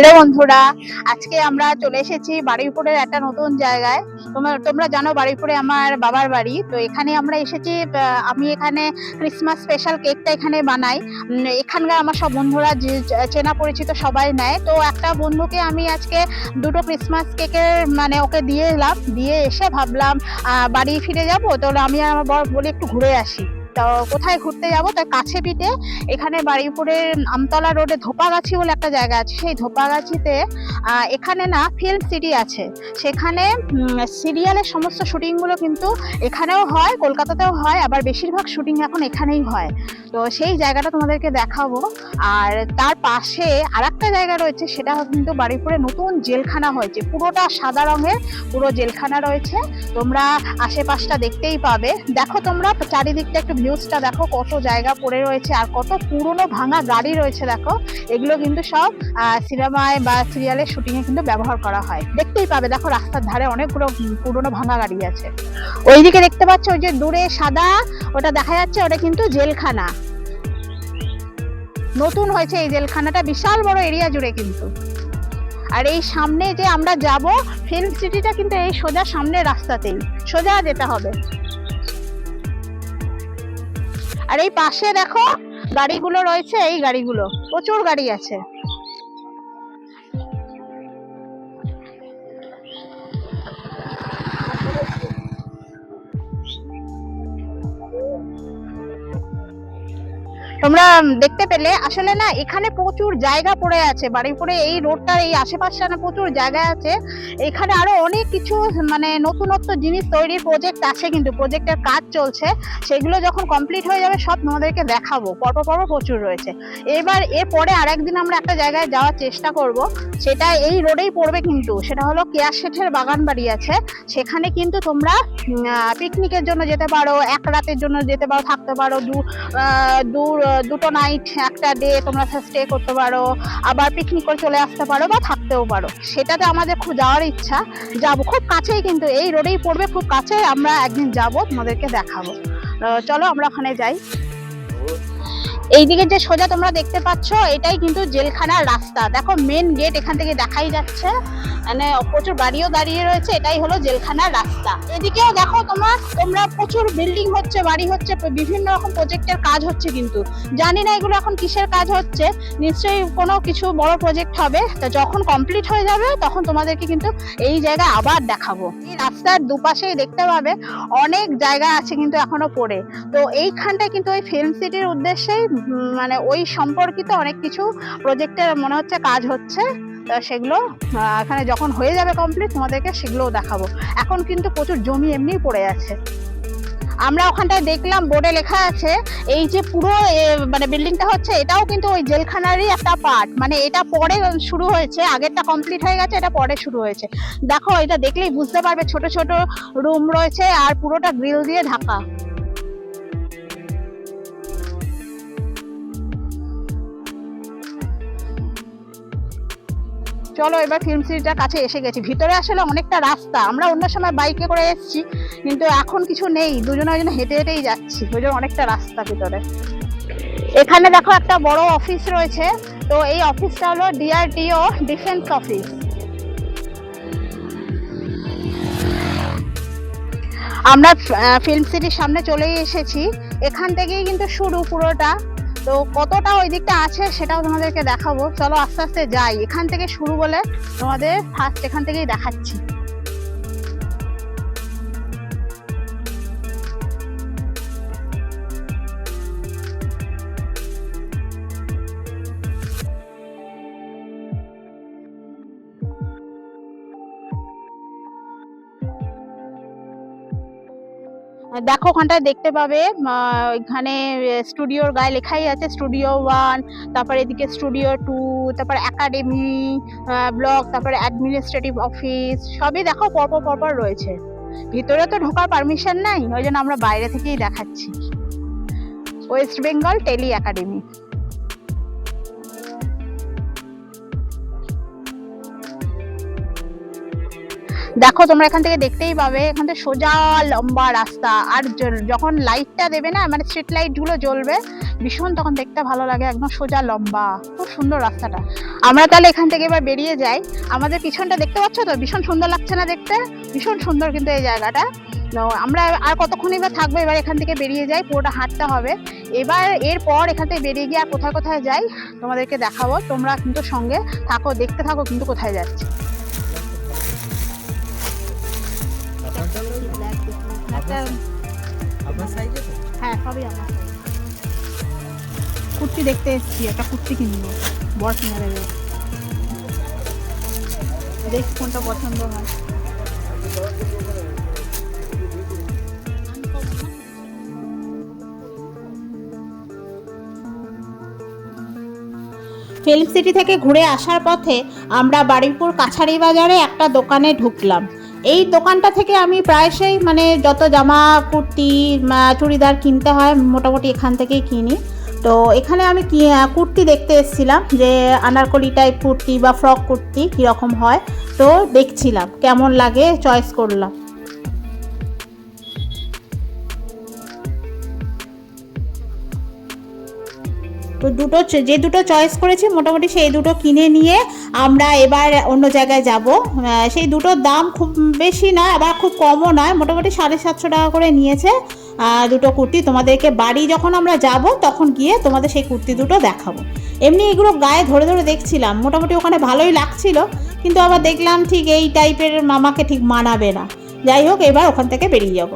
Hello বন্ধুরা, আজকে আমরা চলে এসেছি বারুইপুরের একটা নতুন জায়গায়। তোমরা তোমরা জানো বারুইপুরে আমার বাবার বাড়ি, তো এখানে আমরা এসেছি আমি এখানে ক্রিসমাস স্পেশাল কেকটা এখানে বানাই। এখানকার আমার সব বন্ধুরা চেনা পরিচিত সবাই নেয়। তো একটা বন্ধুকে আমি আজকে দুটো ক্রিসমাস কেকের মানে ওকে দিয়ে এলাম। দিয়ে এসে ভাবলাম বাড়ি ফিরে যাব তাহলে আমি আমার বলি একটু ঘুরে আসি। তো কোথায় ঘুরতে যাব? তার কাছে পিঠে। এখানে বারুইপুরের আমতলা রোডে ধোপাগাছি বলে একটা জায়গা আছে। সেই ধোপাগাছিতে এখানে না ফিল্ম সিটি আছে। সেখানে সিরিয়ালের সমস্ত শুটিংগুলো কিন্তু এখানেও হয়, কলকাতাতেও হয়, আবার বেশিরভাগ শুটিং এখন এখানেই হয়। তো সেই জায়গাটা তোমাদেরকে দেখাবো। আর তার পাশে আর একটা জায়গা রয়েছে, সেটা কিন্তু বারুইপুরে নতুন জেলখানা হয়েছে পুরোটা সাদা রঙের, পুরো জেলখানা রয়েছে। তোমরা আশেপাশটা দেখতেই পাবে। দেখো তোমরা, চারিদিকটা একটু ভিউজটা দেখো, কত জায়গা পড়ে রয়েছে আর কত পুরনো ভাঙা গাড়ি রয়েছে দেখো। এগুলো কিন্তু সব সিনেমায় বা সিরিয়ালের শুটিং এ কিন্তু ব্যবহার করা হয়। দেখতেই পাবে, দেখো রাস্তার ধারে অনেকগুলো পুরনো ভাঙা গাড়ি আছে। ওইদিকে দেখতে পাচ্ছ ওই যে দূরে সাদা, ওটা দেখা যাচ্ছে, ওটা কিন্তু জেলখানা। নতুন হয়েছে এই জেলখানাটা, বিশাল বড় এরিয়া জুড়ে কিন্তু। আর এই সামনে যে আমরা যাব ফিল্ম সিটিটা কিন্তু এই সোজা সামনে রাস্তাতেই। সোজা যেতে হবে। আর এই পাশে দেখো গাড়িগুলো রয়েছে এই গাড়িগুলো। প্রচুর গাড়ি আছে। তোমরা দেখতে পেলে আসলে না এখানে প্রচুর জায়গা পড়ে আছে। বাড়িপুরে এই রোডটার এই আশেপাশে না প্রচুর জায়গা আছে। এখানে আরও অনেক কিছু মানে নতুনত্ব জিনিস তৈরির প্রজেক্ট আছে কিন্তু প্রজেক্টের কাজ চলছে। সেগুলো যখন কমপ্লিট হয়ে যাবে সব তোমাদেরকে দেখাবো। পরপর পরপর প্রচুর রয়েছে। এবার এরপরে আরেকদিন আমরা একটা জায়গায় যাওয়ার চেষ্টা করব। সেটা এই রোডেই পড়বে কিন্তু। সেটা হলো কেয়ার শেঠের বাগান বাড়ি আছে। সেখানে কিন্তু তোমরা পিকনিকের জন্য যেতে পারো এক রাতের জন্য যেতে পারো থাকতে পারো। দু আহ, দু- দুটো নাইট একটা ডে তোমরা স্টে করতে পারো, আবার পিকনিক করে চলে আসতে পারো বা থাকতেও পারো। সেটাতে আমাদের খুব যাওয়ার ইচ্ছা। যাব খুব কাছেই কিন্তু এই রোডেই পড়বে, খুব কাছেই আমরা একদিন যাব, তোমাদেরকে দেখাবো। চলো আমরা ওখানে যাই। এইদিকে যে সোজা তোমরা দেখতে পাচ্ছ, এটাই কিন্তু জেলখানার রাস্তা। দেখো মেন গেট এখান থেকে দেখাই যাচ্ছে। মানে প্রচুর গাড়িও দাঁড়িয়ে রয়েছে, এটাই হলো জেলখানার রাস্তা। এদিকেও দেখো তোমার, তোমরা প্রচুর বিল্ডিং হচ্ছে, বাড়ি হচ্ছে, বিভিন্ন রকম প্রজেক্টের কাজ হচ্ছে কিন্তু। জানি না এগুলো এখন কিসের কাজ হচ্ছে, নিশ্চয়ই কোনো কিছু বড় প্রজেক্ট হবে। তা যখন কমপ্লিট হয়ে যাবে, তখন তোমাদেরকে কিন্তু এই জায়গায় আবার দেখাবো। এই রাস্তার দুপাশেই দেখতে পাবে, অনেক জায়গা আছে কিন্তু এখনও পড়ে। তো এইখানটায় কিন্তু ওই ফিল্ম সিটির উদ্দেশ্যেই মানে ওই সম্পর্কিত অনেক কিছু প্রজেক্টের মনে হচ্ছে কাজ হচ্ছে সেগুলো এখানে যখন হয়ে যাবে কমপ্লিট তোমাদেরকে সেগুলোও দেখাবো। এখন কিন্তু প্রচুর জমি এমনিই পড়ে আছে। আমরা ওখানটায় দেখলাম বোর্ডে লেখা আছে, এই যে পুরো মানে বিল্ডিংটা হচ্ছে, এটাও কিন্তু ওই জেলখানারই একটা পার্ট মানে এটা পরে শুরু হয়েছে, আগেরটা কমপ্লিট হয়ে গেছে, এটা পরে শুরু হয়েছে। দেখো, এটা দেখলেই বুঝতে পারবে, ছোট ছোট রুম রয়েছে আর পুরোটা গ্রিল দিয়ে ঢাকা। চলো এবার ফিল্ম সিটিটার কাছে এসে গেছি। ভিতরে আসলে অনেকটা রাস্তা। আমরা অন্য সময় বাইকে করে এসেছি, কিন্তু এখন কিছু নেই। দুজনে ওই জন্য হেঁটে হেঁটেই যাচ্ছি। ওই জন্য অনেকটা রাস্তা ভিতরে। এখানে দেখো একটা বড় অফিস রয়েছে। তো এই অফিসটা হলো ডিআরডিও ডিফেন্স অফিস আমরা ফিল্ম সিটির সামনে চলেই এসেছি। এখান থেকেই কিন্তু শুরু পুরোটা। তো কতটা ওই দিকটা আছে সেটাও তোমাদেরকে দেখাবো। চলো আস্তে আস্তে যাই। এখান থেকে শুরু বলে তোমাদের ফার্স্ট এখান থেকেই দেখাচ্ছি। দেখো ওখানটায় দেখতে পাবে এখানে স্টুডিওর গায়ে লেখাই আছে, স্টুডিও ওয়ান, তারপর এদিকে স্টুডিও টু, তারপর একাডেমি ব্লক, তারপরে অ্যাডমিনিস্ট্রেটিভ অফিস, সবই দেখো পরপর পরপর রয়েছে। ভিতরে তো ঢোকার পারমিশন নাই, ওই জন্য আমরা বাইরে থেকেই দেখাচ্ছি। West Bengal tele academy. দেখো, তোমরা এখান থেকে দেখতেই পাবে, এখান থেকে সোজা লম্বা রাস্তা। আর যখন লাইটটা দেবে না মানে স্ট্রিট লাইটগুলো জ্বলবে, ভীষণ তখন দেখতে ভালো লাগে, একদম সোজা লম্বা। খুব সুন্দর রাস্তাটা। আমরা তাহলে এখান থেকে এবার বেরিয়ে যাই। আমাদের পিছনটা দেখতে পাচ্ছ তো? ভীষণ সুন্দর লাগছে না দেখতে? ভীষণ সুন্দর কিন্তু এই জায়গাটা। আমরা আর কতক্ষণ এবার থাকব? এবার এখান থেকে বেরিয়ে যাই, পুরোটা হাঁটতে হবে। এবার এরপর এখান থেকে বেরিয়ে গিয়ে আর কোথায় কোথায় যাই, তোমাদেরকে দেখাবো। তোমরা কিন্তু সঙ্গে থাকো, দেখতে থাকো কিন্তু কোথায় যাচ্ছি। আপনার সাইজে তো হ্যাঁ সবই আমার কুর্তি দেখতে এসেছি একটা কুর্তি কিনবো বর কিনে দেবে দেখ কোনটা পছন্দ হয়। ফিল্ম সিটি থেকে ঘুরে আসার পথে আমরা বারুইপুর কাছারি বাজারে একটা দোকানে ঢুকলাম। এই দোকানটা থেকে আমি প্রায়শই মানে যত জামা কুর্তি চুড়িদার কিনতে হয়, মোটামুটি এখান থেকেই কিনি। তো এখানে আমি কুর্তি দেখতে এসেছিলাম যে আনারকলি টাইপ কুর্তি বা ফ্রক কুর্তি কীরকম হয়। তো দেখছিলাম, কেমন লাগে চয়েস করলাম। তো দুটো যে দুটো চয়েস করেছি, মোটামুটি সেই দুটো কিনে নিয়ে আমরা এবার অন্য জায়গায় যাব। সেই দুটোর দাম খুব বেশি নয় আবার খুব কমও নয়, মোটামুটি সাড়ে সাতশো টাকা করে নিয়েছে দুটো কুর্তি। তোমাদেরকে বাড়ি যখন আমরা যাব, তখন গিয়ে তোমাদের সেই কুর্তি দুটো দেখাবো। এমনি এগুলো গায়ে ধরে ধরে দেখছিলাম, মোটামুটি ওখানে ভালোই লাগছিল, কিন্তু আবার দেখলাম ঠিক এই টাইপের মামাকে ঠিক মানাবে না। যাই হোক, এবার ওখান থেকে বেরিয়ে যাব।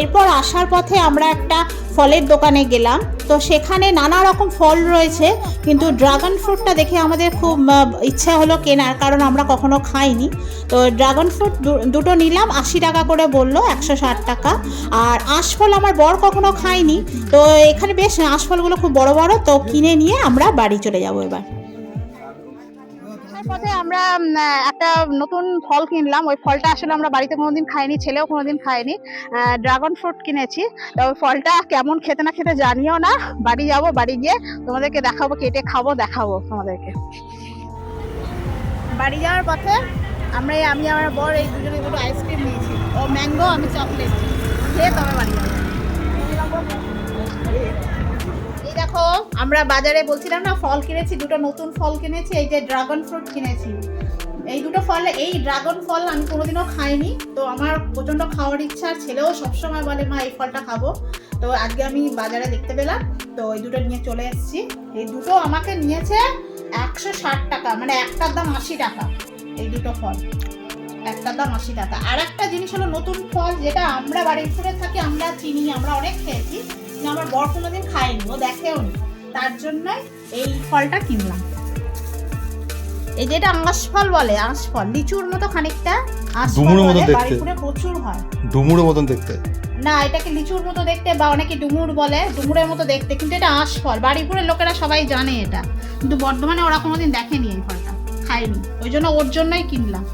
এরপর আসার পথে আমরা একটা ফলের দোকানে গেলাম। তো সেখানে নানা রকম ফল রয়েছে, কিন্তু ড্রাগন ফ্রুটটা দেখে আমাদের খুব ইচ্ছা হলো কেনার, কারণ আমরা কখনো খাইনি। তো ড্রাগন ফ্রুট দুটো নিলাম, আশি টাকা করে বলল, একশো ষাট টাকা। আর আঁশফল আমার বর কখনো খাইনি তো এখানে বেশ, আঁশফলগুলো খুব বড় বড়, তো কিনে নিয়ে আমরা বাড়ি চলে যাব এবার। পথে আমরা একটা নতুন ফল কিনলাম। ওই ফলটা আসলে আমরা বাড়িতে কোনোদিন খাইনি, ছেলেও কোনোদিন খাইনি ড্রাগন ফ্রুট কিনেছি। তো ওই ফলটা কেমন খেতে না খেতে জানিও না। বাড়ি যাব, বাড়ি গিয়ে তোমাদেরকে দেখাবো, কেটে খাব, দেখাবো তোমাদেরকে। বাড়ি যাওয়ার পথে আমরা আমি, আমার বর এই দুজনে দুটো আইসক্রিম নিয়েছি। ও ম্যাঙ্গো আমি চকলেট খেয়ে তবে বাড়ি যাব। দেখো, আমরা বাজারে বলছিলাম না, ফল কিনেছি, দুটো নতুন ফল কিনেছি, এই যে ড্রাগন ফ্রুট কিনেছি। এই দুটো ফল, এই ড্রাগন ফল আমি কোনোদিনও খাইনি, তো আমার প্রচণ্ড খাওয়ার ইচ্ছা ছেলেও সবসময় বলে, মা, এই ফলটা খাব। তো আজকে আমি বাজারে দেখতে পেলাম, তো এই দুটো নিয়ে চলে এসেছি। এই দুটো আমাকে নিয়েছে একশো ষাট টাকা মানে একটার দাম আশি টাকা, এই দুটো ফল। একটার দাম আশি টাকা। আর একটা জিনিস হলো নতুন ফল, যেটা আমরা বাড়ির ফিরে থাকি, আমরা চিনি, আমরা অনেক খেয়েছি। কিন্তু আমার বর কোনোদিন খায়নি ও দেখেও নি। তার জন্যই এই ফলটা কিনলাম। এই যেটা আঁশফল বলে আঁশফল লিচুর মতো খানিকটা ডুমুরের মতো দেখতে। প্রচুর হয়। ডুমুরের মতন দেখতে। না এটাকে লিচুর মতো দেখতে বা অনেকে ডুমুর বলে ডুমুরের মতো দেখতে কিন্তু এটা আঁশফল বাড়িপুরের লোকেরা সবাই জানে এটা। কিন্তু বর্ধমানে ওরা কোনোদিন দেখেনি এই ফলটা খায়নি। ওই জন্য ওর জন্যই কিনলাম।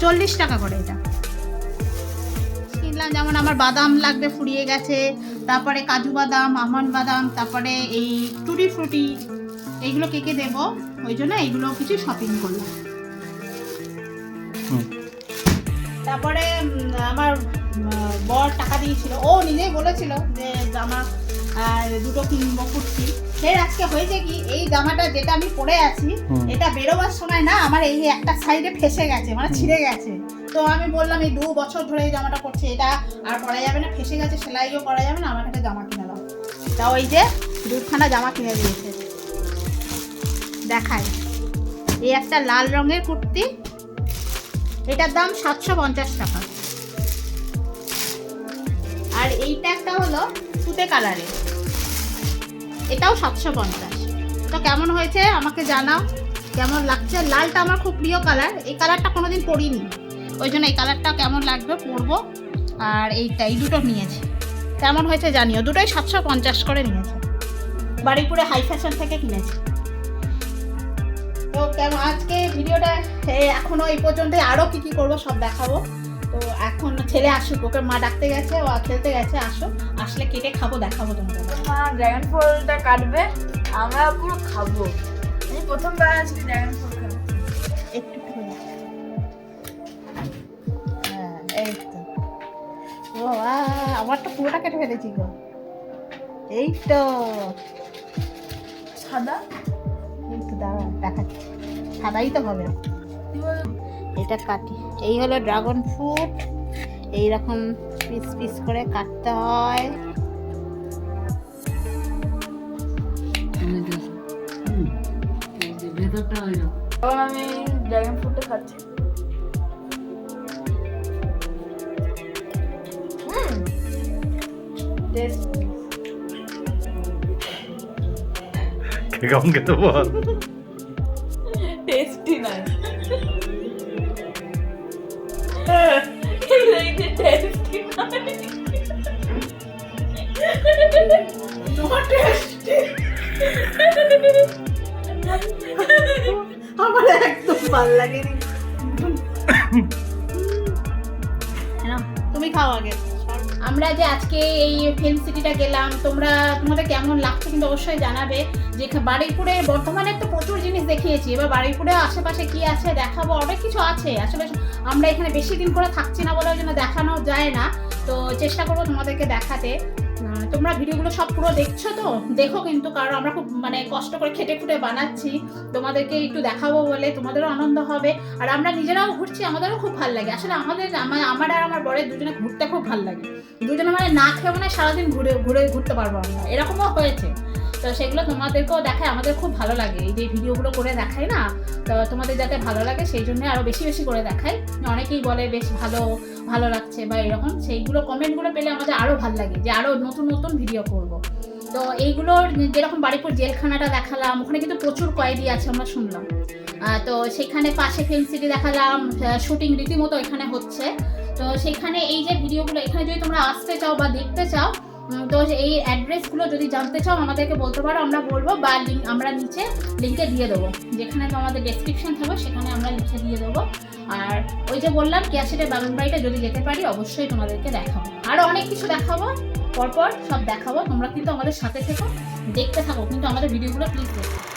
চল্লিশ টাকা করে এটা। যেমন আমার বাদাম লাগবে ফুরিয়ে গেছে তারপরে কাজু বাদাম আমন্ড বাদাম তারপরে এই টুটি ফ্রুটি এইগুলো কে কে দেবো? ওই জন্য এইগুলো কিছু শপিং করলাম। তারপরে আমার বর টাকা দিয়েছিল। ও নিজেই বলেছিল যে জামা আর দুটো কিনবো কুর্তি। ফের আজকে হয়েছে কি এই জামাটা যেটা আমি পরে আছি এটা বেরোবার সময় না আমার এই একটা সাইডে ফেসে গেছে মানে ছিঁড়ে গেছে। তো আমি বললাম, এই দু বছর ধরে এই জামাটা পরছি, এটা আর পরা যাবে না, ফেসে গেছে, সেলাইও করা যাবে না, আমার একটা জামা কিনে দাও। তা ওই যে দুখানা জামা কিনে দিয়েছে। দেখায় এই একটা লাল রঙের কুর্তি, এটার দাম সাতশো পঞ্চাশ টাকা। আর এইটা একটা হলো সুতে কালারের। এটাও সাতশো পঞ্চাশ। তো কেমন হয়েছে আমাকে জানাও। কেমন লাগছে? লালটা আমার খুব প্রিয় কালার। এই কালারটা কোনোদিন পরিনি। ওই জন্য এই কালারটা কেমন লাগবে পরবো। আর এইটা এই দুটো নিয়েছি। কেমন হয়েছে জানিও? দুটোই সাতশো পঞ্চাশ করে নিয়েছে। বাড়িপুরে হাই ফ্যাশন থেকে কিনেছি। তো কেমন? আজকে ভিডিওটা এ, এখনও এই পর্যন্ত আরও কী কী করব সব দেখাবো। তো এখন ছেলে আসুক ওকে মা ডাকতে গেছে ও খেলতে গেছে আসো। আসলে কেটে খাব দেখাবো তোমাদের মা ড্রাগন ফলটা কাটবে আমরা পুরো খাব। প্রথমবার আজকে ড্রাগন ফল আমার তো পুরোটা কেটে ফেলেছি গো। এই তো। সাদা? এই তো দাঁড়া দেখাচ্ছি। সাদাই তো হবে। এটা কাটি। এই হলো ড্রাগন ফ্রুট এই রকম পিস পিস করে কাটতে হয়। আমি ড্রাগন ফ্রুটটা খাচ্ছি। টেস্ট কেমন খেতে বল টেস্টি নাই টেস্টি আমার একদম ভালো লাগে তুমি খাও আগে। আমরা যে আজকে এই ফিল্ম সিটিটা গেলাম, তোমরা, তোমাদের কেমন লাগছে কিন্তু অবশ্যই জানাবে। যে বাড়িপুরে বর্তমানে তো প্রচুর জিনিস দেখিয়েছি। এবার বারুইপুরে আশেপাশে কি আছে দেখাবো? অনেক কিছু আছে। আসলে আমরা এখানে বেশি দিন করে থাকছি না বলে ওই জন্য দেখানো যায় না। তো চেষ্টা করব তোমাদেরকে দেখাতে। তোমরা ভিডিওগুলো সব পুরো দেখছ তো? দেখো কিন্তু, কারণ আমরা খুব মানে কষ্ট করে খেটে খুঁটে বানাচ্ছি। তোমাদেরকে একটু দেখাবো বলে তোমাদেরও আনন্দ হবে। আর আমরা নিজেরাও ঘুরছি, আমাদেরও খুব ভালো লাগে। আসলে আমাদের আমার আমার আর আমার বরের দুজনে ঘুরতে খুব ভালো লাগে। দুজনে মানে না খেয়ে মানে সারাদিন ঘুরে ঘুরে, ঘুরতে পারব আমরা। এরকমও হয়েছে। তো সেগুলো তোমাদেরকেও দেখায়, আমাদের খুব ভালো লাগে। এই যে ভিডিওগুলো করে দেখাই না, তো তোমাদের যাতে ভালো লাগে সেই জন্য আরও বেশি বেশি করে দেখাই অনেকেই বলে, বেশ ভালো ভালো লাগছে বা এরকম। সেইগুলো কমেন্টগুলো পেলে আমাদের আরও ভালো লাগে যে আরও নতুন নতুন ভিডিও করব। তো এইগুলোর যেরকম বাড়িপুর জেলখানাটা দেখালাম, ওখানে কিন্তু প্রচুর কয়েদি আছে আমরা শুনলাম। তো সেখানে পাশে ফিল্ম সিটি দেখালাম শুটিং রীতিমতো এখানে হচ্ছে। তো সেখানে এই যে ভিডিওগুলো, এখানে যদি তোমরা আসতে চাও বা দেখতে চাও তো এই অ্যাড্রেসগুলো যদি জানতে চাও, আমাদেরকে বলতে পারো, আমরা বলব বা লিঙ্ক আমরা নিচে লিঙ্কে দিয়ে দেবো। যেখানে আমাদের ডেসক্রিপশন থাকবে, সেখানে আমরা লিখে দিয়ে দেবো। আর ওই যে বললাম ক্যাশেটের বাগান বাড়িটা যদি যেতে পারি, অবশ্যই তোমাদেরকে দেখাবো। আরও অনেক কিছু দেখাবো, পরপর সব দেখাবো। তোমরা কিন্তু আমাদের সাথে থেকো, দেখতে থাকো। কিন্তু আমাদের ভিডিওগুলো প্লিজ দেখো।